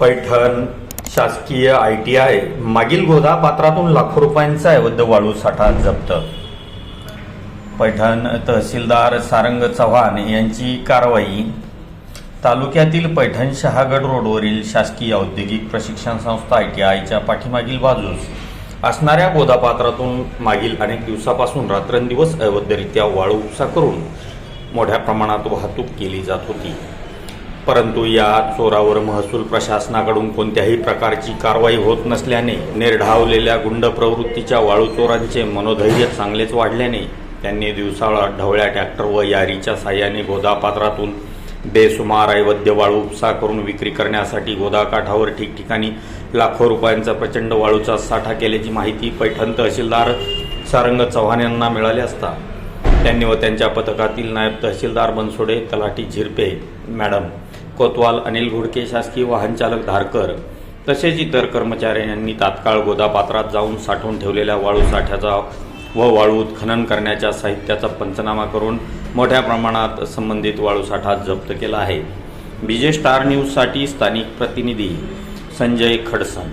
पैठण शासकीय I T I मागील गोदापात्रातून लाखो रुपयांचा अवैध वाळू साठा जप्त. पैठण तहसीलदार सारंग चव्हाण यांची कारवाई. तालुक्यातील पैठण शहागड रोडवरील शासकीय औद्योगिक प्रशिक्षण संस्था आय टी आयच्या पाठीमागील बाजूस असणाऱ्या गोदापात्रातून मागील अनेक दिवसापासून रात्रंदिवस अवैधरित्या वाळू उपसा करून मोठ्या प्रमाणात वाहतूक केली जात होती. परंतु या चोरावर महसूल प्रशासनाकडून कोणत्याही प्रकारची कारवाई होत नसल्याने निर्ढावलेल्या गुंड प्रवृत्तीच्या वाळू चोरांचे मनोधैर्य चांगलेच वाढल्याने त्यांनी दिवसाळा ढवळ्या ट्रॅक्टर व यारीच्या साह्याने गोदापात्रातून बेसुमार अवैध वाळू उपसा करून विक्री करण्यासाठी गोदाकाठावर ठिकठिकाणी लाखो रुपयांचा प्रचंड वाळूचा साठा केल्याची माहिती पैठण तहसीलदार सारंग चव्हाण यांना मिळाली असता त्यांनी व त्यांच्या पथकातील नायब तहसीलदार बनसोडे तलाठी झिरपे मॅडम कोतवाल अनिल घोडके शासकीय वाहनचालक धारकर तसेच इतर कर्मचाऱ्यांनी तात्काळ गोदापात्रात जाऊन साठवून ठेवलेल्या वाळू साठ्याचा व वाळू उत्खनन करण्याच्या साहित्याचा पंचनामा करून मोठ्या प्रमाणात संबंधित वाळू साठा जप्त केला आहे. बीजे स्टार न्यूजसाठी स्थानिक प्रतिनिधी संजय खडसन.